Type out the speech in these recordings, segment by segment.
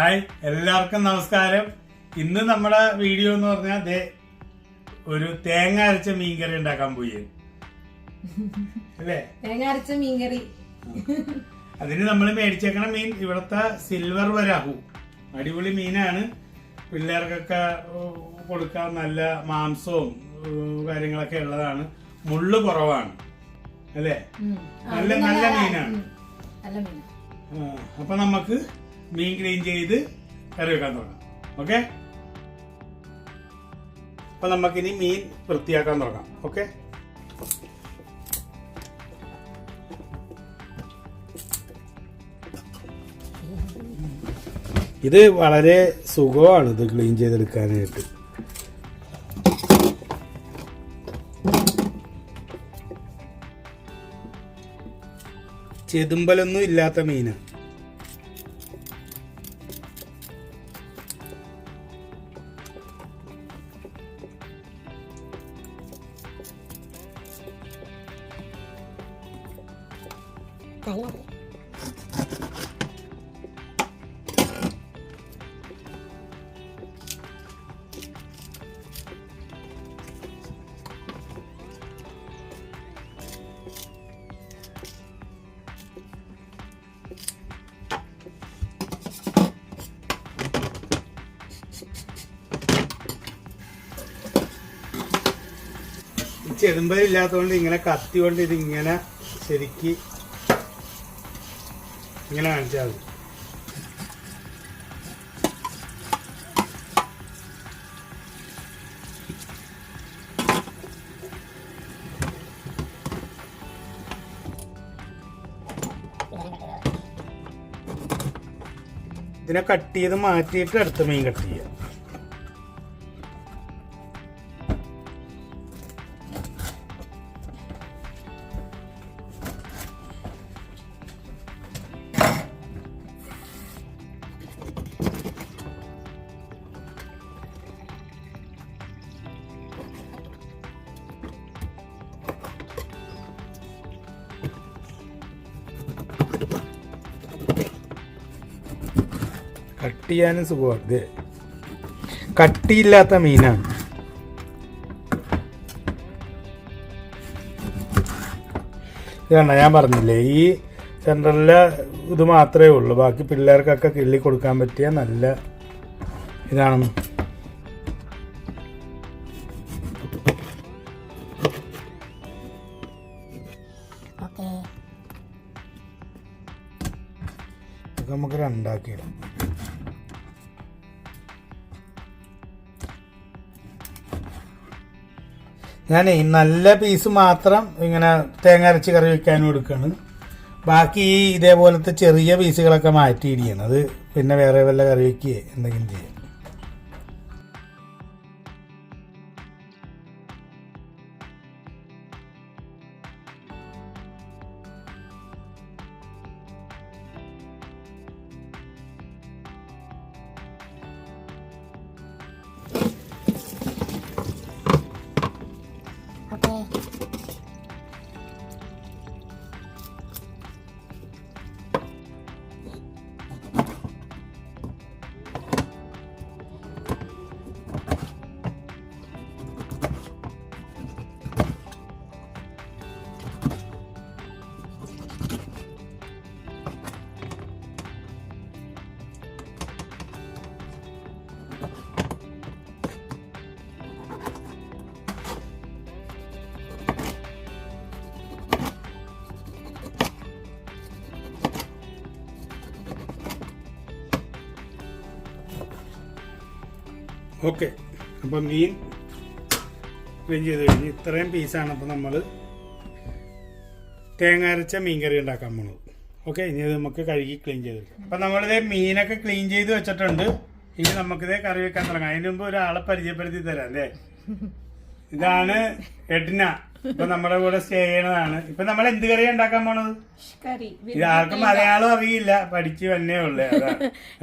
Hi എല്ലാവർക്കും നമസ്കാരം. ഇന്ന് നമ്മുടെ വീഡിയോ എന്ന് പറഞ്ഞാൽ ദേ ഒരു തേങ്ങ അരച്ച മീൻകറി ഉണ്ടാക്കാൻ പോയി. അല്ലേ? തേങ്ങ അരച്ച മീൻകറി. അതിന് നമ്മൾ മേടിച്ചേക്കണ മീൻ ഇവിടുത്തെ സിൽവർ വരാഹു. അടിപൊളി മീനാണ്. പിള്ളേർക്കൊക്കെ കൊടുക്കാൻ നല്ല മാംസവും കാര്യങ്ങളൊക്കെ ഉള്ളതാണ്. മുള്ളു കുറവാണ്. അല്ലേ? നല്ല നല്ല മീനാണ്. അപ്പൊ നമുക്ക് മീൻ ക്ലീൻ ചെയ്ത് കറി വെക്കാൻ തുടങ്ങാം. ഓക്കെ അപ്പൊ നമുക്കിനി മീൻ വൃത്തിയാക്കാൻ തുടങ്ങാം. ഓക്കെ ഇത് വളരെ സുഖമാണ് ഇത് ക്ലീൻ ചെയ്തെടുക്കാനായിട്ട്. ചെതുമ്പലൊന്നും ഇല്ലാത്ത മീനാണ് ഈ ചെതുമ്പലില്ലാത്തതുകൊണ്ട് ഇങ്ങനെ കത്തി കൊണ്ട് ഇത് ഇങ്ങനെ ശരിക്ക് ഇങ്ങനെ കാണിച്ചാൽ മതി. ഇതിനെ കട്ട് ചെയ്ത് മാറ്റിയിട്ട് അടുത്ത മീൻ കട്ട് ചെയ്യാം. കട്ട് ചെയ്യാനും സുഖമാണ്. ഇത് കട്ടിയില്ലാത്ത മീനാണ്. ഇതാണ് ഞാൻ പറഞ്ഞില്ലേ ഈ സെൻട്രലിലെ ഇത് മാത്രമേ ഉള്ളൂ. ബാക്കി പിള്ളേർക്കൊക്കെ കിള്ളി കൊടുക്കാൻ പറ്റിയ നല്ല ഇതാണ്. നമുക്ക് രണ്ടാക്കിയിടാം ഞാനേ നല്ല പീസ് മാത്രം ഇങ്ങനെ തേങ്ങ അരച്ച് കറി വെക്കാനും എടുക്കുകയാണ് ബാക്കി ഈ ഇതേപോലത്തെ ചെറിയ പീസുകളൊക്കെ മാറ്റിയിടിയാണ്. അത് പിന്നെ വേറെ വല്ല കറി വയ്ക്കുകയോ എന്തെങ്കിലും ചെയ്യാം. 好的。ഓക്കെ. അപ്പം മീൻ ക്ലീൻ ചെയ്ത് കഴിഞ്ഞ് ഇത്രയും പീസാണ് അപ്പം നമ്മൾ തേങ്ങ അരച്ച മീൻകറി ഉണ്ടാക്കാൻ പോണത്. ഓക്കെ ഇനി ഇത് നമുക്ക് കഴുകി ക്ലീൻ ചെയ്ത് വെക്കാം. അപ്പം നമ്മളിത് മീനൊക്കെ ക്ലീൻ ചെയ്ത് വെച്ചിട്ടുണ്ട്. ഇനി നമുക്കിത് കറി വെക്കാൻ തുടങ്ങാം. അതിന് മുമ്പ് ഒരാളെ പരിചയപ്പെടുത്തി തരാം അല്ലേ? ഇതാണ് എഡ്ന. ഇപ്പൊ നമ്മുടെ കൂടെ സ്റ്റേ ചെയ്യണതാണ്. ഇപ്പൊ നമ്മൾ എന്ത് കറി ഉണ്ടാക്കാൻ പോണത്? ഇത് ആർക്കും മലയാളം അറിയില്ല. പഠിച്ചു തന്നെ ഉള്ളേ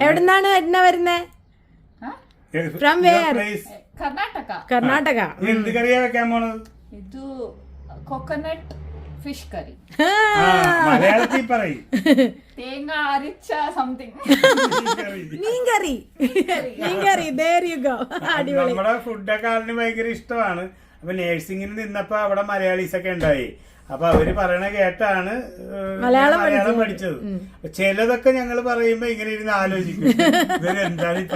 എവിടുന്നാണ് എഡ്ന വരുന്നേ? From where Karnataka. കർണാടക. എന്ത് കറിയാ ഇത് കോക്കനട്ട് ഫിഷ് കറി മലയാളത്തിൽ പറയും. തേങ്ങ അരിച്ച സംതിങ് മീൻകറി. മീൻകറി. നമ്മുടെ ഫുഡൊക്കെ ആളിന് ഭയങ്കര ഇഷ്ടമാണ്. അപ്പൊ നേഴ്സിംഗിന് നിന്നപ്പോ അവിടെ മലയാളീസ് ഒക്കെ ഉണ്ടായി. അപ്പൊ അവർ പറയണ കേട്ടാണ് മലയാളം പഠിച്ചത്. ചിലതൊക്കെ ഞങ്ങൾ പറയുമ്പോ ഇങ്ങനെ ഇരുന്ന് ആലോചിക്കും. ഇവരെന്താണ് ഈ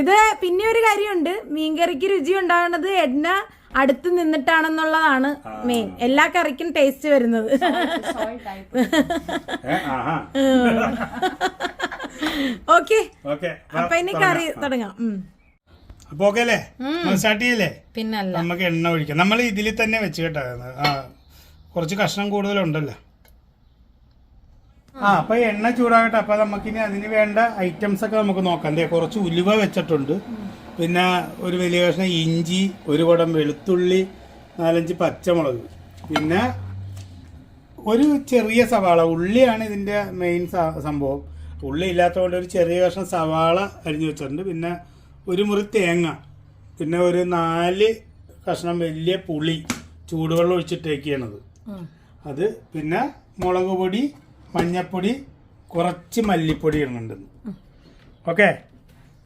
ഇത് പിന്നെ ഒരു കാര്യമുണ്ട്. മീൻകറിക്ക് രുചി ഉണ്ടാവുന്നത് എണ്ണ അടുത്ത് നിന്നിട്ടാണെന്നുള്ളതാണ് മെയിൻ. എല്ലാ കറിക്കും ടേസ്റ്റ് വരുന്നത്. ഓക്കെ. അപ്പൊ ഇനി കറി തുടങ്ങാം. അപ്പൊ ഓക്കെ അല്ലേ സ്റ്റാർട്ട് ചെയ്യല്ലേ? പിന്നല്ല. നമുക്ക് എണ്ണ ഒഴിക്കാം. നമ്മൾ ഇതിൽ തന്നെ വെച്ച് കേട്ടോ. കുറച്ച് കഷ്ണം കൂടുതലുണ്ടല്ലോ. ആ അപ്പൊ എണ്ണ ചൂടാകട്ടെ. അപ്പൊ നമുക്കിനി അതിന് വേണ്ട ഐറ്റംസ് ഒക്കെ നമുക്ക് നോക്കാം. അല്ലേ കുറച്ച് ഉലുവ വെച്ചിട്ടുണ്ട്. പിന്നെ ഒരു വലിയ കഷ്ണം ഇഞ്ചി ഒരു കുടം വെളുത്തുള്ളി നാലഞ്ച് പച്ചമുളക്. പിന്നെ ഒരു ചെറിയ സവാള. ഉള്ളിയാണ് ഇതിന്റെ മെയിൻ സംഭവം. ഉള്ളി ഇല്ലാത്തതുകൊണ്ട് ഒരു ചെറിയ കഷ്ണം സവാള അരിഞ്ഞു വെച്ചിട്ടുണ്ട്. പിന്നെ ഒരു മുറി തേങ്ങ പിന്നെ ഒരു നാല് കഷ്ണം വലിയ പുളി ചൂടുവെള്ളം ഒഴിച്ചിട്ടേക്കാണത്. അത് പിന്നെ മുളക് പൊടി മഞ്ഞപ്പൊടി കുറച്ച് മല്ലിപ്പൊടി ഇടുന്നുണ്ട് ഓക്കെ?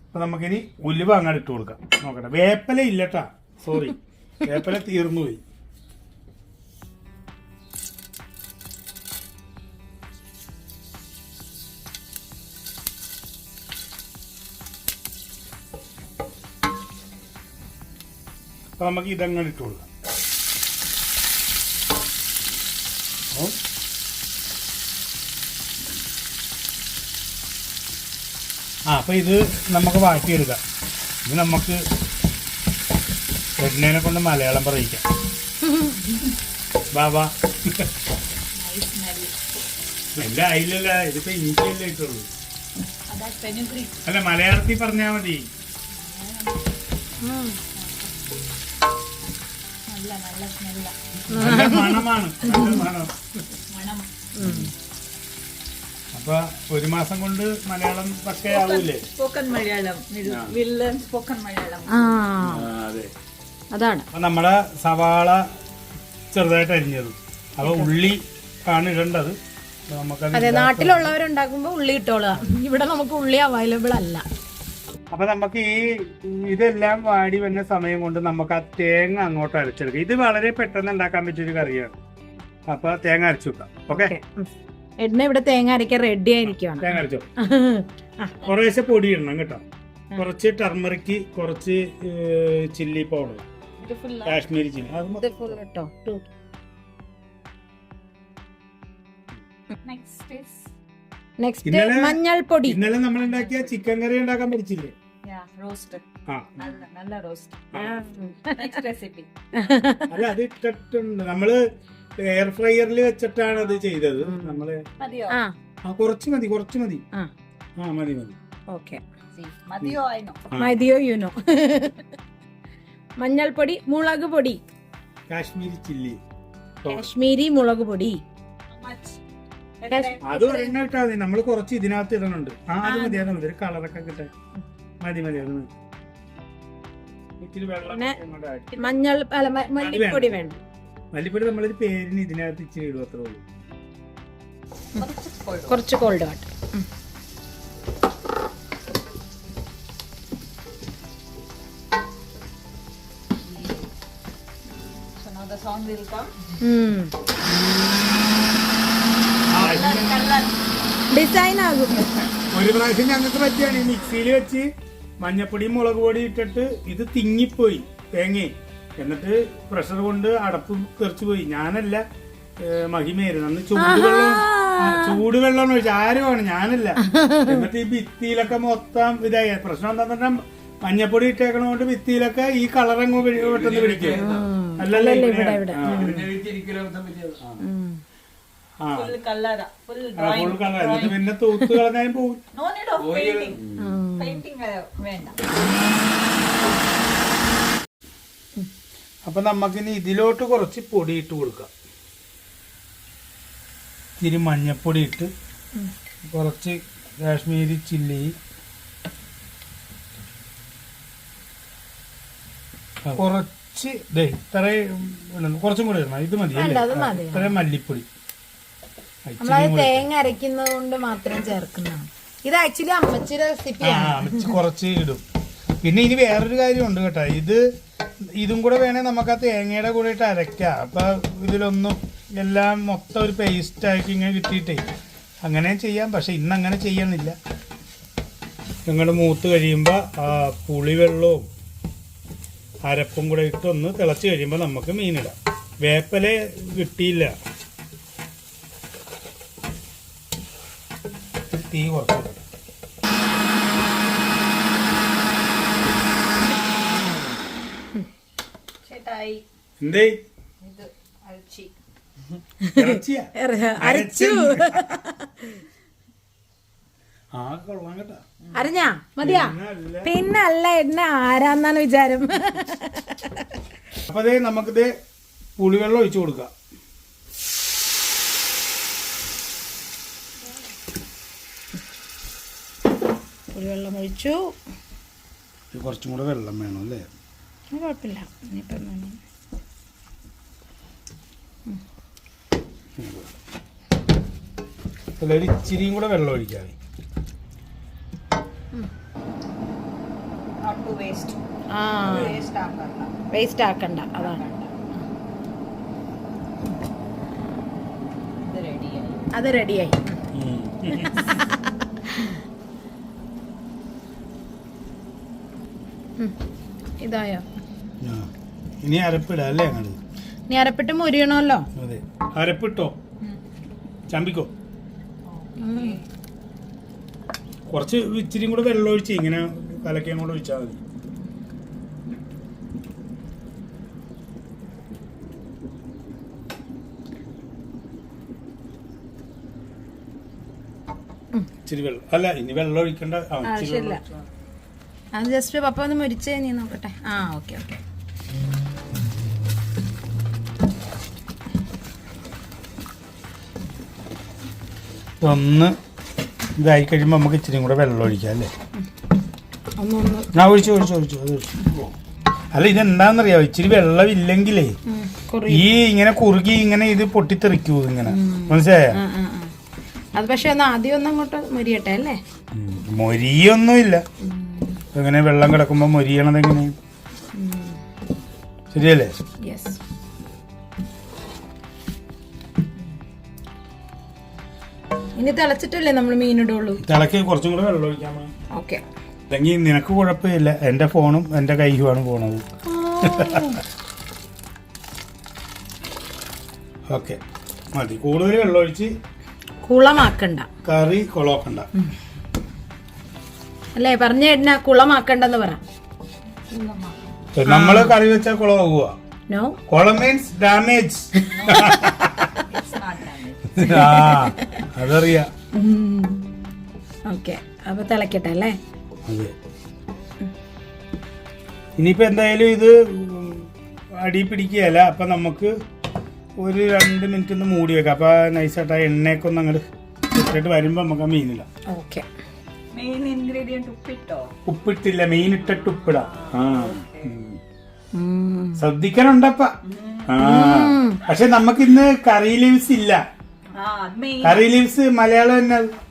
അപ്പൊ നമുക്കിനി ഉലുവ അങ്ങോട്ട് ഇട്ട് കൊടുക്കാം. നോക്കട്ടെ. വേപ്പല ഇല്ലട്ടാ. സോറി. വേപ്പല തീർന്നു പോയി അപ്പൊ നമുക്ക് ഇതങ്ങനെ ഇട്ട് കൊടുക്കാം. ഓ. ആ അപ്പൊ ഇത് നമുക്ക് വാട്ടിയെടുക്കാം ഇത് നമുക്ക് എണ്ണേനെ കൊണ്ട് മലയാളം പറയിക്കാം. ബാബാ അല്ല ആയില്ലല്ല ഇതിപ്പോ ഇഞ്ചിയല്ലേ ഇട്ടുള്ളൂ. അല്ല മലയാളത്തിൽ പറഞ്ഞാ മതി. നല്ല സ്മെല്ല നല്ല മണമാണ്. നല്ല മണം. മണം. അപ്പൊ ഒരു മാസം കൊണ്ട് മലയാളം പക്കയാവൂലേ spoken Malayalam. Villain spoken Malayalam. ആ. അതെ. അതാണ്. അപ്പൊ നമ്മളെ സവാള ചെറുതായിട്ട് അരിഞ്ഞത്. അപ്പൊ ഉള്ളി ആണ് ഇടേണ്ടത്. അതെ നാട്ടിലുള്ളവരുണ്ടാക്കുമ്പോ ഉള്ളി ഇട്ടോളുക. ഇവിടെ നമുക്ക് ഉള്ളി അവൈലബിൾ അല്ല. അപ്പൊ നമുക്ക് ഈ ഇതെല്ലാം വാടി വന്ന സമയം കൊണ്ട് നമുക്ക് ആ തേങ്ങ അങ്ങോട്ട് അരച്ചെടുക്കാം. ഇത് വളരെ പെട്ടെന്ന് ഉണ്ടാക്കാൻ പറ്റിയൊരു കറിയാണ്. അപ്പൊ തേങ്ങ അരച്ചു വെക്കാം. ഓക്കെ എണ്ണ ഇവിടെ തേങ്ങ അരയ്ക്കാൻ റെഡി ആയിരിക്കും തേങ്ങ അരച്ചോ? കുറേശ്ശെ പൊടി ഇടണം കേട്ടോ. കുറച്ച് ടർമറിക്ക് കുറച്ച് ചില്ലി പൗഡർ ഇത് ഫുൾ കാശ്മീരി ചില്ലി അത്. നെക്സ്റ്റ് ഇസ് നെക്സ്റ്റ് ഇന്നലെ- മഞ്ഞൾപ്പൊടി. ഇന്നലെ നമ്മൾ ഉണ്ടാക്കിയ ചിക്കൻ കറി ഉണ്ടാക്കാൻ പഠിച്ചില്ലേ അല്ല അത് ഇട്ടിട്ടുണ്ട് നമ്മൾ എയർ ഫ്രയറിൽ വെച്ചിട്ടാണ് അത് ചെയ്തത്. നമ്മൾ കുറച്ച് മതി കുറച്ച് മതി. ആ. മതി മതി. ഓക്കെ. മതിയോ യുനോ? മഞ്ഞൾപ്പൊടി മുളക് പൊടി. കാശ്മീരി ചില്ലി. കാശ്മീരി മുളക് പൊടി. അത് ഒരെണ്ണം ഇട്ടാ മതി. നമ്മൾ കുറച്ച് ഇതിനകത്ത് ഇടണുണ്ട്. ആ അത് മതി അത് മതി കളറൊക്കെ കിട്ടാൻ. മതി മതി പിന്നെ മഞ്ഞൾ അല്ല മ- മല്ലിപ്പൊടി വേണം. മല്ലിപ്പൊടി നമ്മളൊരു പേരിന് ഇതിനകത്ത് ഇച്ചിരി ഇടും അത്രേ ഉള്ളൂ. കുറച്ച് cold water So now the song will come. Design ആകും. ഒരു പ്രാവശ്യം ഞങ്ങൾക്ക് പറ്റിയാണ് ഈ മിക്സിയിൽ വെച്ച് മഞ്ഞപ്പൊടി മുളക് പൊടി ഇട്ടിട്ട് ഇത് തിങ്ങിപ്പോയി തേങ്ങ. എന്നിട്ട് പ്രഷർ കൊണ്ട് അടപ്പ് തെറിച്ചു പോയി. ഞാനല്ല മഹിമയായിരുന്നു അന്ന് ചൂടുവെള്ളം ചൂടുവെള്ളം ഒഴിച്ചു ആരുമാണ്? ഞാനല്ല. എന്നിട്ട് ഈ ഭിത്തിയിലൊക്കെ മൊത്തം ഇതായി. പ്രശ്നം എന്താന്ന് പറഞ്ഞാൽ മഞ്ഞപ്പൊടി ഇട്ടേക്കണോണ്ട് ഭിത്തിയിലൊക്കെ ഈ കളറങ്ങ് പെട്ടെന്ന് പിടിക്കും. അല്ലല്ലേ എന്നിട്ട് പിന്നെ തൂത്ത് കളഞ്ഞാലും പോകും. Painting. uh, വേണ്ട. അപ്പൊ നമുക്കിനി ഇതിലോട്ട് കുറച്ച് പൊടി ഇട്ട് കൊടുക്കാം. ഇത്തിരി മഞ്ഞപ്പൊടി ഇട്ട്. കുറച്ച് കാശ്മീരി ചില്ലി. കുറച്ച് ഇത്രയും. കുറച്ചും കൂടി ഇടണം. ഇത് മതി അല്ലേ? ഇത്രയും മല്ലിപ്പൊടി. നമ്മളത് തേങ്ങ അരയ്ക്കുന്നത് കൊണ്ട് മാത്രം ചേർക്കുന്നതാണ്. ഇത് ആക്ച്വലി അമ്മച്ചിയുടെ റെസിപ്പിയാണ് അമ്മച്ചി കുറച്ച് ഇടും. പിന്നെ ഇനി വേറൊരു കാര്യമുണ്ട് കേട്ടോ. ഇത് ഇതും കൂടെ വേണേ നമുക്ക് ആ തേങ്ങയുടെ കൂടെ ഇട്ട് അരയ്ക്കാം. അപ്പൊ ഇതിലൊന്നും എല്ലാം മൊത്തം ഒരു പേസ്റ്റ് ആക്കി ഇങ്ങനെ കിട്ടിയിട്ടേ. അങ്ങനെ ചെയ്യാം. പക്ഷെ ഇന്ന് അങ്ങനെ ചെയ്യുന്നില്ല ഞങ്ങൾ മൂത്ത് കഴിയുമ്പോൾ ആ പുളിവെള്ളവും അരപ്പും കൂടെ ഇട്ടൊന്ന് തിളച്ച് കഴിയുമ്പോൾ നമുക്ക് മീനിടാം. വേപ്പല കിട്ടിയില്ല. തീ കുറച്ച്. എന്തേ? ഇത് അരച്ചി. അറിഞ്ഞാ മതിയാ? പിന്നല്ല. എണ്ണ ആരാന്നാണ് വിചാരം. അപ്പൊ ദേ നമുക്കിത് പുളിവെള്ളം ഒഴിച്ചു കൊടുക്കാം. വെള്ളം ഒഴിച്ചു. കുറച്ചും കൂടെ വെള്ളം വേണം അല്ലേ? അത് കുഴപ്പമില്ല. ഇനിയിപ്പം വേണം. അല്ല ഒരു ഇച്ചിരിയും കൂടെ വെള്ളം ഒഴിക്കാതെ വേസ്റ്റ് ആ. വേസ്റ്റ് ആക്കണ്ട വേസ്റ്റ് ആക്കണ്ട അതാണ് അത് റെഡിയായി ഇതായോ. ഇനി അരപ്പിടാം അല്ലേ ഞങ്ങൾ ഇനി അരപ്പിട്ട് മുരിയണമല്ലോ. അതെ. അരപ്പിട്ടോ? ചമ്പിക്കോ? കുറച്ച് ഇച്ചിരിയും കൂടെ വെള്ളം ഒഴിച്ച് ഇങ്ങനെ കലക്കയും കൂടെ ഒഴിച്ചാൽ മതി. ഇച്ചിരി വെള്ളം. അല്ല ഇനി വെള്ളം ഒഴിക്കണ്ട. ആ, ഇച്ചിരി വെള്ളം ആവശ്യമില്ല. അത് ജസ്റ്റ് പപ്പ ഒന്ന് മുരിച്ച് നീ നോക്കട്ടെ. ആ ഓക്കെ ഓക്കെ ഒന്ന് ഇതായി കഴിയുമ്പോൾ നമുക്ക് ഇച്ചിരി കൂടെ വെള്ളം ഒഴിക്കാം അല്ലേ? ആ ഒഴിച്ചു ഒഴിച്ചു ഒഴിച്ചു അത് ഒഴിച്ചു. അല്ല ഇതെന്താണെന്നറിയാമോ ഇച്ചിരി വെള്ളം ഇല്ലെങ്കിലേ ഈ ഇങ്ങനെ കുറുകി ഇങ്ങനെ ഇത് പൊട്ടിത്തെറിക്കൂ ഇങ്ങനെ. മനസ്സിലായോ? അത് പക്ഷെ ഒന്ന് ആദ്യം ഒന്ന് അങ്ങോട്ട് മൊരിയട്ടെ അല്ലേ? മൊരിയൊന്നുമില്ല. ഇങ്ങനെ വെള്ളം കിടക്കുമ്പോൾ മൊരിയണത് എങ്ങനെ? ശരിയല്ലേ? ഇനി തിളച്ചിട്ടല്ലേ നമ്മൾ മീനിടുള്ളൂ തിളക്കി കുറച്ചും കൂടെ വെള്ളം ഒഴിക്കാൻ ഓക്കെ അല്ലെങ്കിൽ നിനക്ക് കുഴപ്പമില്ല. എന്റെ ഫോണും എന്റെ കൈയുമാണ് പോണത്. ഓക്കെ മതി. കൂടുതൽ വെള്ളം ഒഴിച്ച് കുളമാക്കണ്ട. കറി കൊളോക്കണ്ട അല്ലേ? പറഞ്ഞ എന്നാ കുളമാക്കണ്ടെന്ന് പറ. നമ്മൾ കറി വെച്ചാൽ കുളമാകുക നോ കുളം means damage it's not damage ആ അതറിയാം. ഓക്കെ. അപ്പൊ തിളക്കട്ടെ അല്ലേ? ഇനിയിപ്പോ എന്തായാലും ഇത് അടി പിടിക്കുകയല്ല. അപ്പൊ നമുക്ക് ഒരു രണ്ട് മിനിറ്റ് ഒന്ന് മൂടി വെക്കാം. അപ്പൊ നൈസായിട്ട് ആ എണ്ണയൊക്കെ ഒന്ന് അങ്ങോട്ട് വരുമ്പോ നമുക്ക് ആ മീനില്ല ഓക്കെ. മെയിൻ ഇൻഗ്രീഡിയന്റ് ഉപ്പിട്ടോ? ഉപ്പിട്ടില്ല മെയിൻ ഇട്ടിട്ട് ഉപ്പിടാം. ആ. ശ്രദ്ധിക്കണുണ്ടപ്പ. ആ. പക്ഷെ നമുക്ക് ഇന്ന് കറി ലീവ്സ് ഇല്ല. കറി ലീവ്സ് മലയാളം തന്നെ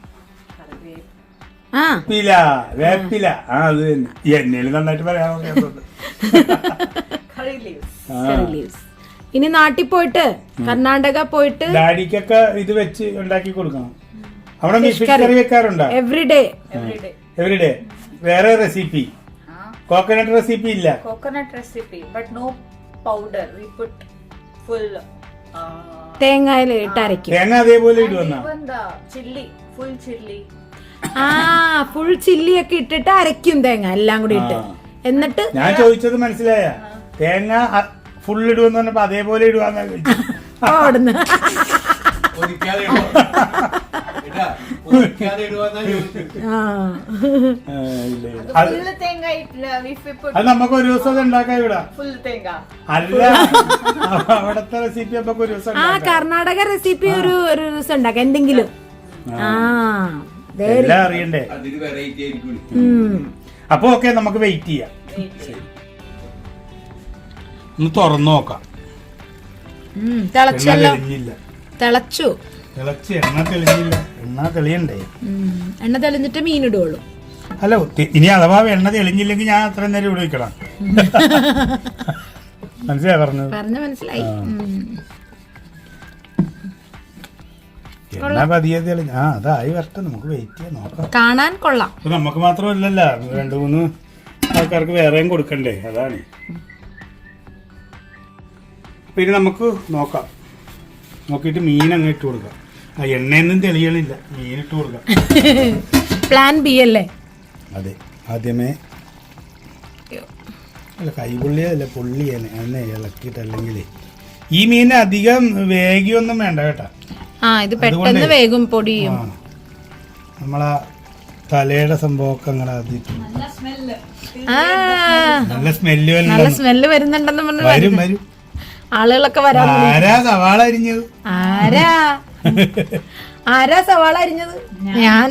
വേപ്പില വേപ്പില. ആ അത് തന്നെ. എന്നേലും നന്നായിട്ട് പറയാൻ ഇനി നാട്ടിൽ പോയിട്ട് കർണാടക പോയിട്ട് ഡാഡിക്കൊക്കെ ഇത് വെച്ച് ഉണ്ടാക്കി കൊടുക്കണം. അവിടെ fish curry. വെക്കാറുണ്ടോ every day every day everyday വേറെ റെസിപ്പി കോക്കനട്ട് റെസിപ്പി ഇല്ല? Coconut recipe but no powder we put full തേങ്ങയിൽ ഇട്ടരയ്ക്കും തേങ്ങ അതേപോലെ ഇടുവന്ന? ചില്ലി ഫുൾ ചില്ലി ആ ഫുൾ ചില്ലി ഒക്കെ ഇട്ടിട്ട് അരയ്ക്കും തേങ്ങ എല്ലാം കൂടി ഇട്ട്. എന്നിട്ട് ഞാൻ ചോദിച്ചത് മനസ്സിലായ. തേങ്ങ ഫുൾ ഇടുവെന്ന് പറഞ്ഞപ്പോ അതേപോലെ ഇടുവാന്നാ ചോദിച്ചു ഓടുന്നു അത് നമുക്ക് ഒരു ദിവസം ഉണ്ടാക്കാം ഇവിടെ. അല്ല. അവിടത്തെ റെസിപ്പി നമുക്ക് ഒരു ദിവസം ആ കർണാടക റെസിപ്പി ഒരു ഒരു ദിവസം ഉണ്ടാക്കാം. എന്തെങ്കിലും. ആ. എല്ലാം അറിയണ്ടേ. അപ്പൊ ഓക്കെ നമുക്ക് വെയിറ്റ് ചെയ്യാം. ഒന്ന് തുറന്നു നോക്കാം. തിളച്ചല്ലോ. തിളച്ചു. തിളച്ച് എണ്ണ തെളിഞ്ഞില്ല. എണ്ണ തെളിയണ്ടേ? എണ്ണ തെളിഞ്ഞിട്ട് മീൻ അല്ല തി- ഇനി അഥവാ എണ്ണ തെളിഞ്ഞില്ലെങ്കിൽ ഞാൻ അത്രയും നേരം ഇവിടെ വെക്കണം മനസ്സിലായി പറഞ്ഞു പറഞ്ഞ മനസ്സിലായി. എണ്ണ പതിയെ തെളിഞ്ഞ ആ അതായി വരട്ടെ. നമുക്ക് വെയിറ്റ് ചെയ്യാം നോക്കാം. കാണാൻ കൊള്ളാം. നമുക്ക് മാത്രമല്ലല്ലോ രണ്ടു മൂന്ന് ആൾക്കാർക്ക് വേറെയും കൊടുക്കണ്ടേ? അതാണ്. പിന്നെ നമുക്ക് നോക്കാം. നോക്കിയിട്ട് മീൻ അങ്ങ് ഇട്ട് കൊടുക്കാം. ആ എണ്ണയൊന്നും തെളിയണില്ല. മീൻ ഇട്ട് കൊടുക്കാം. പ്ലാൻ ബി അല്ലേ? അതെ. ആദ്യമേ അല്ല കൈപുള്ളിയല്ല പുള്ളിയാണ് എന്നെ ഇളക്കിയിട്ട് അല്ലെങ്കിൽ ഈ മീൻ അധികം വേഗിയൊന്നും വേണ്ട കേട്ടാ. ആ ഇത് പെട്ടെന്ന് വേഗം പൊടിയും. നമ്മളാ തലയുടെ സംഭവമൊക്കെ അങ്ങനെ നല്ല സ്മെല്ല് നല്ല വരണം സ്മെല്ല് വരുന്നുണ്ടെന്ന് പറഞ്ഞു വരും വരും. ആളുകളൊക്കെ വരാൻ ആരാ സവാള അരിഞ്ഞത്? ആരാ? ആരാ സവാള അരിഞ്ഞത്? ഞാൻ.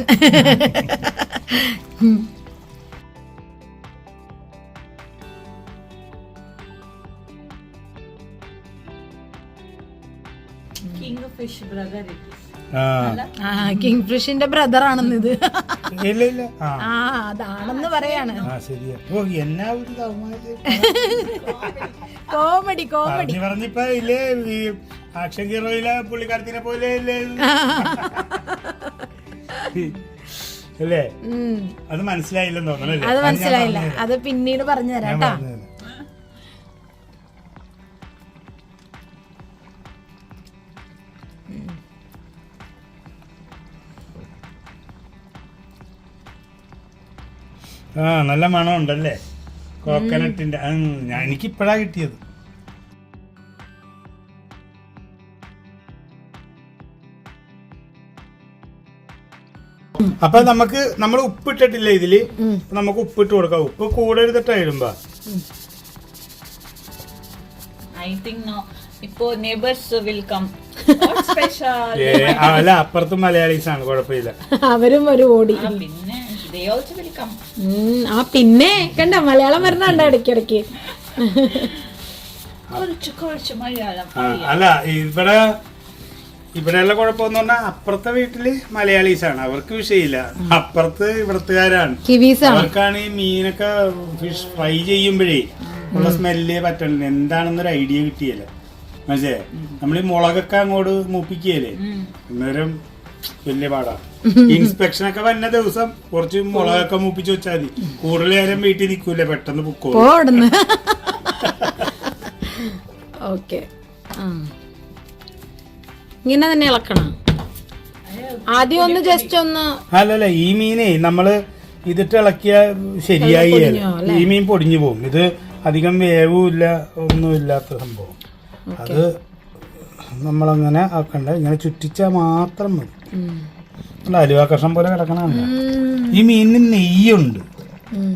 ഫിഷ് ബ്രദർ fish കിങ് ഫിഷിന്റെ ബ്രദർ ആണെന്ന് ഇത്. ഇല്ല ഇല്ല. ആ. അതാണെന്ന് പറയാണ്. ആ ശരിയാ ഓ എന്നാ ഒരു. Comedy comedy. പറഞ്ഞു പറഞ്ഞിപ്പോ ഇല്ലേ ഈ ആക്ഷൻ ഹീറോയിലെ പുള്ളിക്കാരത്തിനെ പോലെ ഇല്ലേ? അല്ലേ? അത് മനസ്സിലായില്ലെന്ന് തോന്നണല്ലേ? അത് മനസ്സിലായില്ല. അത് പിന്നീട് പറഞ്ഞു തരാം കേട്ടാ ആ നല്ല മണം ഉണ്ടല്ലേ കോക്കനട്ടിന്റെ എനിക്ക് ഇപ്പഴാ കിട്ടിയത് അപ്പൊ നമുക്ക് നമ്മൾ ഉപ്പിട്ടിട്ടില്ല ഇതിൽ നമുക്ക് ഉപ്പിട്ട് കൊടുക്കാം ഉപ്പ് കൂടരുതിട്ടാ ഇടുമ്പോ I think no. Ipo neighbors will come. What special? ഏ, ആ, അല്ല അപ്പുറത്തും മലയാളീസ് ആണ് കുഴപ്പമില്ല അവരും ഒരു ഓടി pinne. They also will come. ഉം, ആ പിന്നെ കണ്ട മലയാളം വരണുണ്ട് ഇടയ്ക്കിടയ്ക്ക്? കുറച്ച് കുറച്ച് മലയാളം ആ, അല്ല ഇവിടെ ഇവിടെയുള്ള കുഴപ്പമെന്ന് പറഞ്ഞാൽ അപ്പുറത്തെ വീട്ടിൽ മലയാളീസ് ആണ് അവർക്ക് വിഷയമില്ല. അപ്പുറത്ത് ഇവിടത്തുകാരാണ്. കിവീസ്? ആണ് അവർക്കാണ് ഈ മീനൊക്കെ ഫിഷ് ഫ്രൈ ചെയ്യുമ്പോഴേ ഉള്ള സ്മെല്ല് പറ്റണില്ല. എന്താണെന്നൊരു ഐഡിയ കിട്ടിയല്ലേ? മനസ്സിലെ നമ്മൾ ഈ മുളകൊക്കെ അങ്ങോട്ട് മൂപ്പിക്കുകയല്ലേ? അന്നേരം വലിയ പാടാ. ഇൻസ്പെക്ഷൻ ഒക്കെ വന്ന ദിവസം കുറച്ച് മുളകൊക്കെ മൂപ്പിച്ച് വെച്ചാൽ മതി കൂടുതൽ നേരം വീട്ടിൽ നിൽക്കൂലേ പെട്ടെന്ന് പൊക്കോ പോടുന്ന് ഓക്കെ ഇങ്ങനെ തന്നെ ഇളക്കണം. ആദ്യം ഒന്ന് ജസ്റ്റ് ഒന്ന് അല്ലല്ല ഈ മീനെ നമ്മൾ ഇതിട്ട് ഇളക്കിയ ശരിയായി ഈ മീൻ പൊടിഞ്ഞു പോകും ഇത് അധികം വേവുമില്ല ഒന്നുമില്ലാത്ത സംഭവം. അത് നമ്മളങ്ങനെ ആക്കണ്ട. ഇങ്ങനെ ചുറ്റിച്ചാൽ മാത്രം മതി. അല്ല അലുവ കഷ്ണം പോലെ കിടക്കണ ഈ മീനിന് നെയ്യുണ്ട്. ഉം.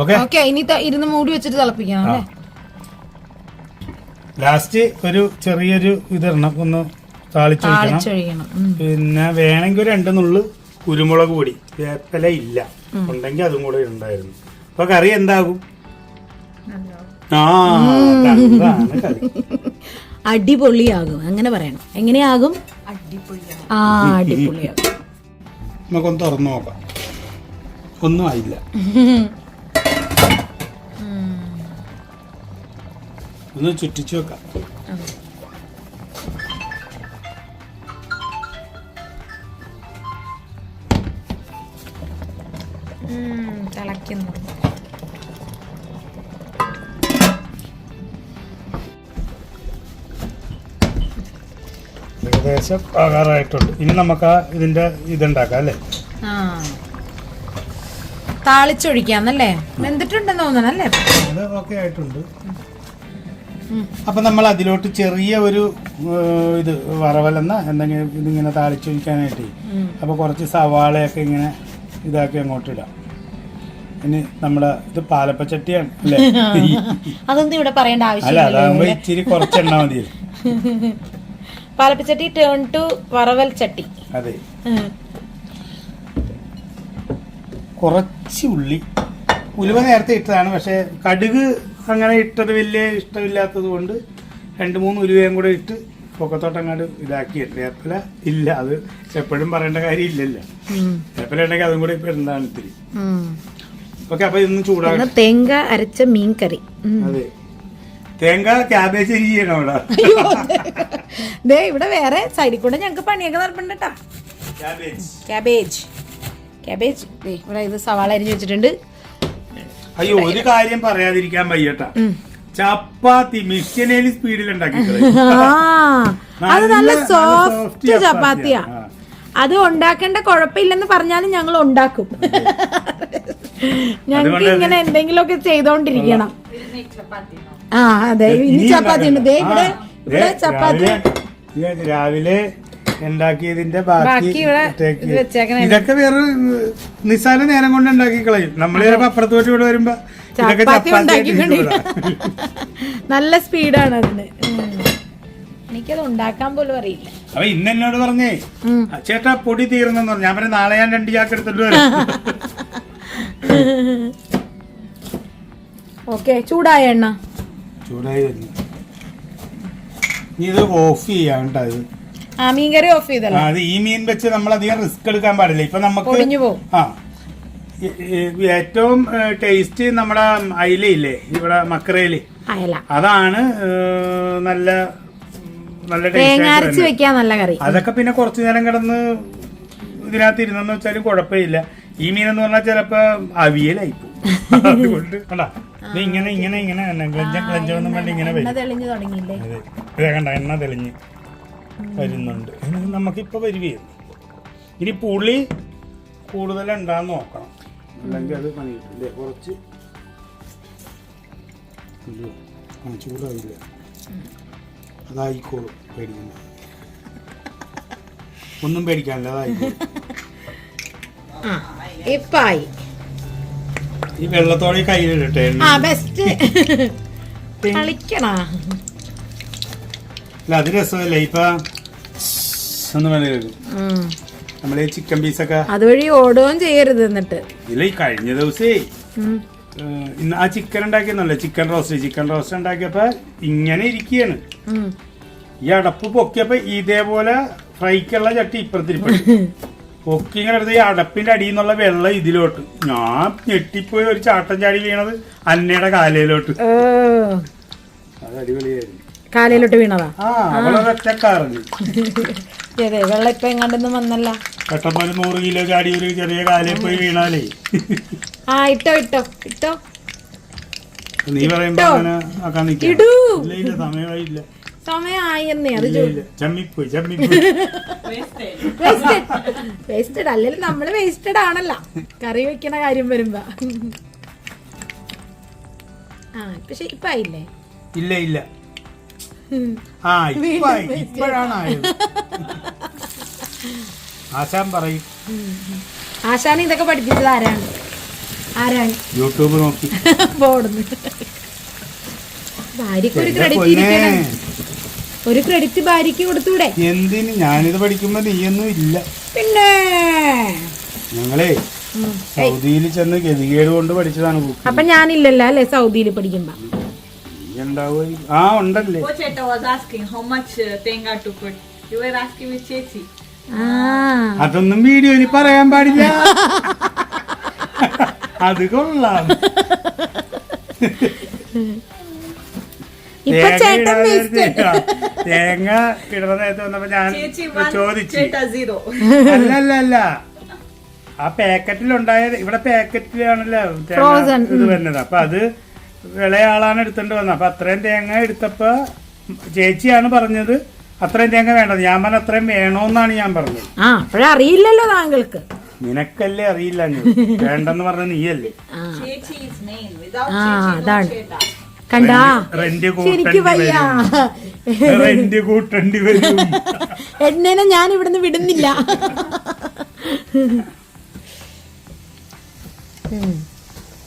ഓക്കെ? ഓക്കെ ഇനി ഇരുന്ന് മൂടി വെച്ചിട്ട് തിളപ്പിക്കണം അല്ലേ? ലാസ്റ്റ് ഒരു ചെറിയൊരു ഇതിടണം ഒന്ന് താളിച്ചൊഴിക്കണം. പിന്നെ വേണമെങ്കിൽ ഒരു രണ്ട് നുള്ളു കുരുമുളക് പൊടി. വേപ്പില ഇല്ല. ഉണ്ടെങ്കിൽ അതും കൂടെ ഉണ്ടായിരുന്നു അപ്പൊ കറി എന്താകും? ആ കറി. അടിപൊളിയാകും. അങ്ങനെ പറയണം. എങ്ങനെയാകും? ആ അടിപൊളിയാകും. നമുക്കൊന്ന് തുറന്നു നോക്കാം. ഒന്നും ആയില്ല. ഒന്ന് ചുറ്റിച്ചു വെക്കാം. തിളയ്ക്കുന്നു. ഏകദേശം ആകാറായിട്ടുണ്ട് ഇനി നമുക്ക് ആ ഇതിന്റെ ഇതുണ്ടാക്കാം അല്ലേ? ആ. താളിച്ചൊഴിക്കാന്നല്ലേ? വെന്തിട്ടുണ്ടെന്ന് തോന്നണല്ലേ? അത് ഓക്കെ ആയിട്ടുണ്ട്. അപ്പൊ നമ്മൾ അതിലോട്ട് ചെറിയ ഒരു ഇത് വറവലെന്ന എന്തെങ്കിലും ഇതിങ്ങനെ താളിച്ചൊഴിക്കാനായിട്ട്. അപ്പൊ കുറച്ച് സവാളയൊക്കെ ഇങ്ങനെ ഇതാക്കി അങ്ങോട്ട് ഇടാം. ഇനി നമ്മുടെ ഇത് പാലപ്പച്ചട്ടിയാണ് അല്ലേ? അതൊന്നും ഇവിടെ പറയേണ്ട അല്ല ആവശ്യമില്ല അതാകുമ്പോ ഇച്ചിരി കുറച്ചെണ്ണ മതി പാലപ്പച്ചട്ടി ടേൺ ടു വറവൽ ചട്ടി. അതെ. കുറച്ച് ഉള്ളി. ഉലുവ നേരത്തെ ഇട്ടതാണ് പക്ഷെ കടുക് അങ്ങനെ ഇട്ടത് വലിയ ഇഷ്ടമില്ലാത്തത് കൊണ്ട് രണ്ട് മൂന്ന് ഉലുവയും കൂടെ ഇട്ട് പൊക്കത്തോട്ടങ്ങാട് ഇതാക്കിയിട്ട് വേപ്പില ഇല്ല അത് എപ്പോഴും പറയേണ്ട കാര്യം ഇല്ലല്ലോ. ഉം. വേപ്പില ഉണ്ടെങ്കിൽ അതും കൂടെ ഇപ്പൊ എന്താണ് ഇത്തിരി. ഓക്കെ അപ്പൊ ഇന്ന് ചൂടാകും തേങ്ങ അരച്ച മീൻ കറി അതെ. തേങ്ങ ക്യാബേജ് ചെയ്യണം അവിടെ. ദേ ഇവിടെ വേറെ സൈഡിൽ കൂടെ ഞങ്ങക്ക് പണിയൊക്കെ നടപ്പുണ്ട് ക്യാബേജ്. ക്യാബേജ്. ദേ ഇവിടെ ഇത് സവാള അരിഞ്ഞു വെച്ചിട്ടുണ്ട്. അയ്യോ ഒരു കാര്യം പറയാതിരിക്കാൻ വയ്യട്ടാ. ചപ്പാത്തി മിഷനേലി സ്പീഡിൽ ഉണ്ടാക്കി അത് നല്ല- സോഫ്റ്റ് ചപ്പാത്തിയാ. അത് ഉണ്ടാക്കേണ്ട കുഴപ്പമില്ലെന്ന് പറഞ്ഞാലും ഞങ്ങൾ ഉണ്ടാക്കും. ഞങ്ങൾക്ക് ഇങ്ങനെ എന്തെങ്കിലുമൊക്കെ ചെയ്തോണ്ടിരിക്കണം. ആ അതെ. ഇനി ചപ്പാത്തി ഉണ്ട്. ദേ ഇവിടെ ഇവിടെ ചപ്പാത്തി. രാവിലെ- ഉണ്ടാക്കിയതിന്റെ ബാക്കി. ഇതൊക്കെ വേറെ നിസ്സാര നേരം കൊണ്ട് ഉണ്ടാക്കി കളയും. നമ്മൾ ചിലപ്പോ അപ്പുറത്തോട്ട് ഇവിടെ വരുമ്പോ ഇതൊക്കെ ചപ്പാത്തി നല്ല സ്പീഡാണ് അതിന്. എനിക്കത് ഉണ്ടാക്കാൻ പോലും അറിയില്ല. അപ്പൊ ഇന്ന് എന്നോട് പറഞ്ഞേ ചേട്ടാ പൊടി തീർന്നെന്ന് പറഞ്ഞു. ഞാൻ പറഞ്ഞു നാളെ ഞാൻ രണ്ട് ചാക്ക് എടുത്തിട്ട് വരാം. ഓക്കെ ചൂടായ എണ്ണ. ചൂടായി. വരുന്നു ഇനി ഇത് ഓഫ് ചെയ്യാം കേട്ടോ മീൻ ആ മീൻകറി ഓഫ് ആ, ചെയ്തല്ലോ അത് ഈ മീൻ വെച്ച് നമ്മൾ അധികം റിസ്ക് എടുക്കാൻ പാടില്ല. ഇപ്പൊ നമുക്ക് ആ ഏറ്റവും ടേസ്റ്റ് നമ്മുടെ അയിലയില്ലേ ഇവിടെ മക്കറയിൽ അതാണ് നല്ല നല്ല ടേസ്റ്റ് കറി. അതൊക്കെ പിന്നെ കുറച്ചു നേരം കിടന്ന് ഇതിനകത്ത് ഇരുന്നെന്ന് വെച്ചാലും കുഴപ്പമില്ല. ഈ മീൻ എന്ന് പറഞ്ഞാൽ ചിലപ്പോ അവിയലായി പോകും അതുകൊണ്ട് കണ്ടാ ഇത് ഇങ്ങനെ ഇങ്ങനെ ഇങ്ങനെ തന്നെ ഗ്ലഞ്ച ഇങ്ങനെ വരും. തെളിഞ്ഞു തുടങ്ങിയില്ലേ? അതെ. ഇതേ കണ്ട എണ്ണ തെളിഞ്ഞ് വരുന്നുണ്ട്. ഇനി നമുക്കിപ്പോൾ വരുകയും ഇനി പുളി കൂടുതൽ ഉണ്ടാന്ന് നോക്കണം. അല്ലെങ്കിൽ അത് പണി കിട്ടില്ലേ കുറച്ച് ചൂടാവില്ല അതായിക്കോളും പേടിക്കണ്ട. ഒന്നും പേടിക്കാനില്ല അതായിക്കോളും. ഇപ്പായി ഈ വെള്ളത്തോടെ കയ്യിലിട്ടെ ആ ബെസ്റ്റ് കളിക്കണ. അല്ല അത് രസമല്ലേ? ഇപ്പൊ നമ്മളെ ചിക്കൻ പീസൊക്കെ അതുവഴി ഓടുകയും ചെയ്യരുത് എന്നിട്ട്. ഇല്ല ഈ കഴിഞ്ഞ ദിവസേ. ഇന്ന് ആ ചിക്കൻ ഉണ്ടാക്കിയെന്നല്ലേ? ചിക്കൻ റോസ്റ്റ് ചിക്കൻ റോസ്റ്റ് ഉണ്ടാക്കിയപ്പോ ഇങ്ങനെ ഇരിക്കുകയാണ്. ഈ അടപ്പ് പൊക്കിയപ്പോ ഇതേപോലെ ഫ്രൈക്കുള്ള ചട്ടി ഇപ്പുറത്തിരിപ്പുണ്ട്. പൊക്കി ഇങ്ങനെ എടുത്ത് ഈ അടപ്പിന്റെ അടിയിൽ നിന്നുള്ള വെള്ളം ഇതിലോട്ട്. ഞാൻ ഞെട്ടിപ്പോയി ഒരു ചാട്ടം ചാടി വീണത് അന്നയുടെ കാലയിലോട്ട്. അത് അടിപൊളിയായിരുന്നു. കാലയിലോട്ട് വീണതാ? ആ അവളൊരൊറ്റക്കാറഞ്ഞു അതെ വെള്ളം ഇപ്പൊ എങ്ങാണ്ടൊന്നും വന്നല്ല. പെട്ടെന്ന് ഒരു നൂറ് കിലോ ചാടി ഒരു ചെറിയ കാലയിൽ പോയി വീണാലേ. ആ ഇട്ടോ ഇട്ടോ ഇട്ടോ. നീ പറയുമ്പോ അങ്ങനെ ആക്കാൻ നിൽക്കാം ഇടൂ. ഇല്ല ഇല്ല സമയമായില്ല അത് ചമ്മിപ്പോയി ചമ്മിപ്പോയി. വേസ്റ്റഡ് അല്ലെങ്കിൽ നമ്മൾ വേസ്റ്റഡ് ആണല്ല. കറി വെക്കണ കാര്യം വരുമ്പോ. ആ പക്ഷെ ഇപ്പൊ ആയില്ലേ ഇല്ല ഇല്ല. ആ ഇപ്പോഴാണ് ആയത്. ആശാൻ പറയും. ആശാൻ ഇതൊക്കെ പഠിപ്പിച്ചത് ആരാണ്? ആരാണ്? യൂട്യൂബ് നോക്കി. പോടുന്നു ഭാര്യക്ക് ഒരു ക്രെഡിറ്റ് ഇരിക്കണം. ഒരു ക്രെഡിറ്റ് ഭാര്യയ്ക്ക് കൊടുത്തൂടെ? എന്തിന്? ഞാനിത് പഠിക്കുമ്പോ നീയൊന്നും ഇല്ല. പിന്നെ? ഞങ്ങളേ സൗദിയിൽ ചെന്ന് ഗതികേട് കൊണ്ട് പഠിച്ചതാണ് അപ്പൊ ഞാനില്ലല്ലോ അല്ലെ സൗദിയിൽ പഠിക്കുമ്പോ? ആ ഉണ്ടല്ലേ. Much uh. ആ. അതൊന്നും വീഡിയോയിൽ പറയാൻ പാടില്ല. അത് കൊള്ളാം. തേങ്ങ ഇടുന്ന നേരത്തെ വന്നപ്പോ ഞാൻ ചോദിച്ചു. അല്ല അല്ല ആ പാക്കറ്റിൽ ഉണ്ടായത് ഇവിടെ പാക്കറ്റിലാണല്ലോ ഇത് വരുന്നത്. അപ്പൊ അത് വിളയാളാണ് എടുത്തോണ്ട് വന്നത്. അപ്പൊ അത്രയും തേങ്ങ എടുത്തപ്പോ ചേച്ചിയാണ് പറഞ്ഞത് അത്രയും തേങ്ങ വേണ്ടത്. ഞാൻ പറഞ്ഞ അത്രയും വേണോന്നാണ് ഞാൻ പറഞ്ഞത്. ആ അപ്പോഴറിയില്ലല്ലോ താങ്കൾക്ക്. നിനക്കല്ലേ അറിയില്ല. വേണ്ടെന്ന് പറഞ്ഞ നീയല്ലേ. അതാണ്. കണ്ടാ? റെന്റ് ശരിക്ക് കൂട്ടേണ്ടി വയ്യ വരും. റെന്റ് കൂട്ടേണ്ടി വരും. എണ്ണേനെ ഞാൻ ഇവിടുന്ന് വിടുന്നില്ല.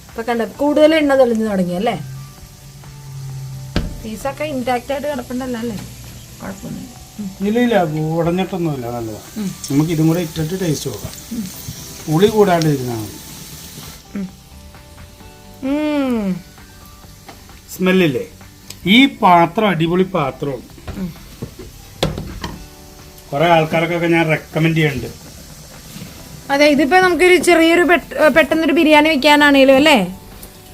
ഇപ്പൊ കണ്ട കൂടുതൽ എണ്ണ തെളിഞ്ഞു തുടങ്ങി അല്ലേ? പീസൊക്കെ ഇന്റാക്ട് ആയിട്ട് കിടപ്പുണ്ടല്ലോ അല്ലേ? കുഴപ്പമൊന്നുമില്ല ഇല്ല. ഇല്ല ഉടഞ്ഞിട്ടൊന്നുമില്ല നല്ലതാ. നമുക്ക് ഇതും കൂടെ ഇട്ടിട്ട് ടേസ്റ്റ് നോക്കാം. പുളി കൂടാണ്ട് ഇരുന്നാൽ മതി. സ്മെല്ലില്ലേ? ഈ പാത്രം അടിപൊളി പാത്രമാണ് കുറെ ആൾക്കാർക്കൊക്കെ ഞാൻ റെക്കമെൻഡ് ചെയ്യുന്നുണ്ട് അതെ ഇതിപ്പോ നമുക്കൊരു ചെറിയൊരു പെട്ട- പെട്ടെന്നൊരു ബിരിയാണി വെക്കാനാണേലും അല്ലേ?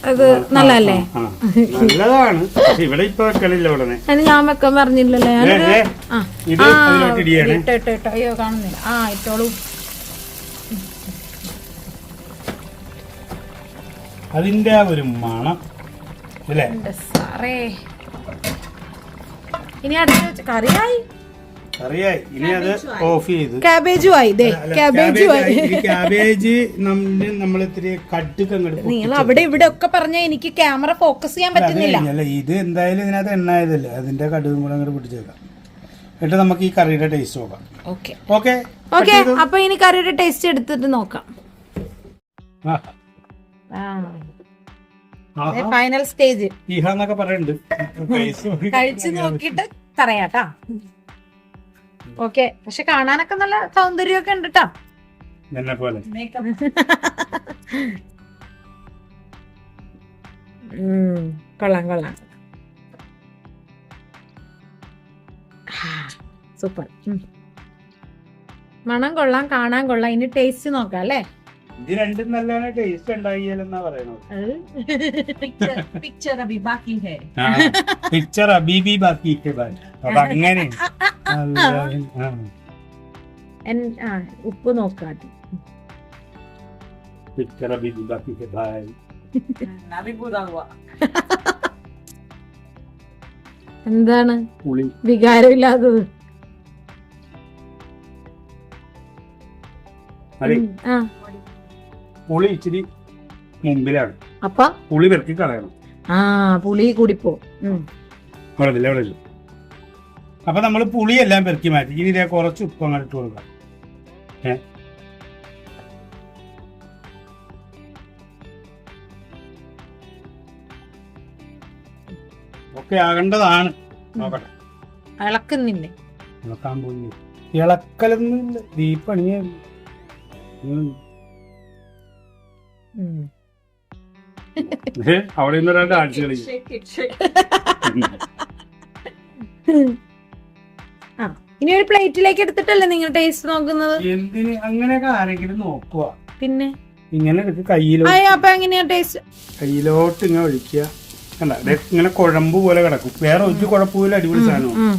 അത് നല്ലതല്ലേ? നല്ലതാണ്. ഇവിടെ ഇപ്പൊ വെക്കലില്ല ഉടനെ ഞാൻ വെക്കാൻ പറഞ്ഞില്ലല്ലേ. അയ്യോ കാണുന്നില്ല. ആ ഇട്ടോളൂ. അതിന്റെ ആ ഒരു മണം. അല്ലേ? എന്റെ സാറേ. ഇനി അടുത്ത വെച്ച കറിയായി. അറിയായി ഇനി അത് ഓഫ് ചെയ്ത്. കാബേജും ആയി. ദേ കാബേജും ആയി. നമ്മൾ ഇത്തിരി കടുക്ക് അങ്ങോട്ട് നിങ്ങൾ അവിടെ ഇവിടെ ഒക്കെ പറഞ്ഞ എനിക്ക് ക്യാമറ ഫോക്കസ് ചെയ്യാൻ പറ്റുന്നില്ല. ഇത് എന്തായാലും ഇതിനകത്ത് എണ്ണ ആയതല്ലേ അതിന്റെ കടുകും കൂടെ അങ്ങോട്ട് പിടിച്ചേക്കാം എന്നിട്ട് നമുക്ക് ഈ കറിയുടെ ടേസ്റ്റ് നോക്കാം. ഓക്കെ ഓക്കെ ഓക്കെ അപ്പൊ ഇനി കറിയുടെ ടേസ്റ്റ് എടുത്തിട്ട് നോക്കാം. ഫൈനൽ സ്റ്റേജ് ഇഹന്നൊക്കെ എന്നൊക്കെ പറയുന്നുണ്ട് കഴിച്ചു നോക്കിട്ട് പറയാട്ടാ ഓക്കെ പക്ഷെ കാണാനൊക്കെ നല്ല സൗന്ദര്യമൊക്കെ ഉണ്ട് കേട്ടോ എന്നെ പോലെ. കൊള്ളാം കൊള്ളാം. സൂപ്പർ മണം കൊള്ളാം കാണാൻ കൊള്ളാം. ഇനി ടേസ്റ്റ് നോക്കാം അല്ലേ? ഇത് രണ്ടും നല്ലതാണ് ടേസ്റ്റ് ഉണ്ടാകിയാലെന്നാ പറയുന്നത് പിക്ചർ ബാക്കി പിക്ചർ ബാക്കി അപ്പൊ അങ്ങനെ. ഉപ്പ് നോക്കാതെ പിക്ചർ എന്താണ്? വികാരമില്ലാത്തത്. ആ. പുളി ഇച്ചിരി മുമ്പിലാണ്. അപ്പൊ? പുളി പെറുക്കി കളയണം. ആ പുളി കൂടിപ്പോ. ഉം. അവിടെ ഇല്ല. അപ്പൊ നമ്മൾ പുളിയെല്ലാം പെറുക്കി മാറ്റി. ഇനി ഇതേ കുറച്ച് ഉപ്പ് അങ്ങനെ ഇട്ട് കൊടുക്കാം. ഏ? ഒക്കെ ആകേണ്ടതാണ്. നോക്കട്ടെ. ഇളക്കുന്നില്ലേ ഇളക്കാൻ പോയി ഇളക്കലൊന്നുമില്ല. ഇല്ല ഉം. അവിടെ നിന്ന് രണ്ട് ആഴ്ച കളിക്കും ആ ഇനി ഒരു പ്ലേറ്റിലേക്ക് എടുത്തിട്ടല്ലേ നിങ്ങൾ ടേസ്റ്റ് നോക്കുന്നത്? എന്തിന് അങ്ങനെയൊക്കെ ആരെങ്കിലും നോക്കുക പിന്നെ? ഇങ്ങനെ എങ്ങനെയാ ടേസ്റ്റ് കയ്യിലോട്ട് ഇങ്ങനെ ഒഴിക്കുക. കണ്ട? ഇങ്ങനെ കുഴമ്പ് പോലെ കിടക്കും. വേറെ ഒരു കുഴപ്പമില്ല അടിപൊളി സാധനമാണ്.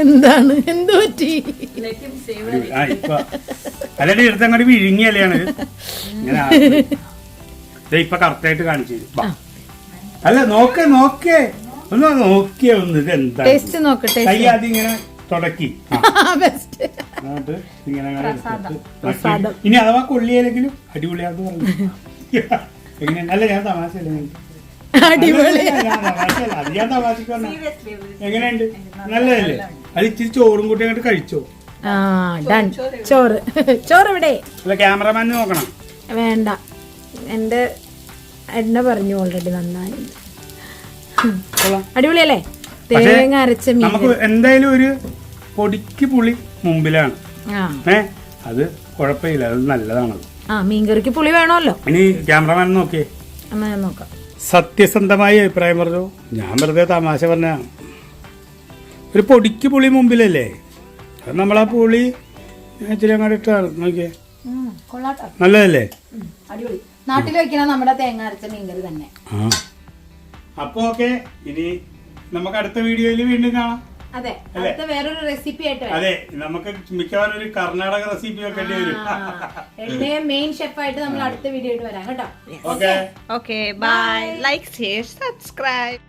എന്താണ്? എന്ത് പറ്റി? അല്ലെ എടുത്ത് അങ്ങോട്ട് വിഴുങ്ങിയല്ലാണ്. ഇപ്പൊ കറക്റ്റായിട്ട് കാണിച്ചു അല്ല നോക്കേ നോക്കേ. ഒന്ന് നോക്കിയേ ഒന്ന് ഇത് എന്താ ടേസ്റ്റ് നോക്കട്ടെ കൈ ആദ്യം ഇങ്ങനെ തുടക്കി. ഇങ്ങനെ ഇനി അഥവാ കൊള്ളിയാലെങ്കിലും അടിപൊളിയാന്ന് പറഞ്ഞു എങ്ങനെ അല്ല ഞാൻ തമാശ അടിപൊളി. ഞാൻ തമാശ എങ്ങനെയുണ്ട്? നല്ലതല്ലേ? അത് ഇച്ചിരി ചോറും കൂട്ടി അങ്ങോട്ട് കഴിച്ചോ? ആ ഡൺ. ചോറ്. ചോറ് ഇവിടെ അല്ല ക്യാമറമാൻ നോക്കണം. വേണ്ട. എന്റെ എണ്ണ പറഞ്ഞു ഓൾറെഡി നന്നായി. അടിപൊളിയല്ലേ? തേങ്ങ അരച്ച മീൻ. നമുക്ക് എന്തായാലും ഒരു പൊടിക്ക് പുളി മുമ്പിലാണ്. ഏ അത് കുഴപ്പമില്ല അത് നല്ലതാണത് ആ മീൻകറിക്ക് പുളി വേണമല്ലോ. ഇനി ക്യാമറമാൻ നോക്കിയേ. നോക്കാം. സത്യസന്ധമായ അഭിപ്രായം പറഞ്ഞു. ഞാൻ വെറുതെ തമാശ പറഞ്ഞ ഒരു പൊടിക്ക് പുളി മുമ്പിലല്ലേ? അത് നമ്മളാ പുളി ഇച്ചിരി അങ്ങോട്ട് ഇട്ടാണ്. നോക്കിയേ. നല്ലതല്ലേ? അടിപൊളി. നാട്ടിൽ വെക്കണ നമ്മുടെ തേങ്ങ അരച്ച മീൻകറി തന്നെ. അപ്പൊ ഓക്കെ ഇനി നമുക്ക് അടുത്ത വീഡിയോയിൽ വീണ്ടും കാണാം. അതെ അടുത്ത വേറൊരു റെസിപ്പി ആയിട്ട് വരാം. അതെ നമുക്ക് മിക്കവാറും ഒരു കർണാടക റെസിപ്പി വെക്കേണ്ടി വരും. മെയിൻ ഷെഫായിട്ട് നമ്മൾ അടുത്ത വീഡിയോ ആയിട്ട് വരാം കേട്ടോ. Okay. Okay bye like share subscribe.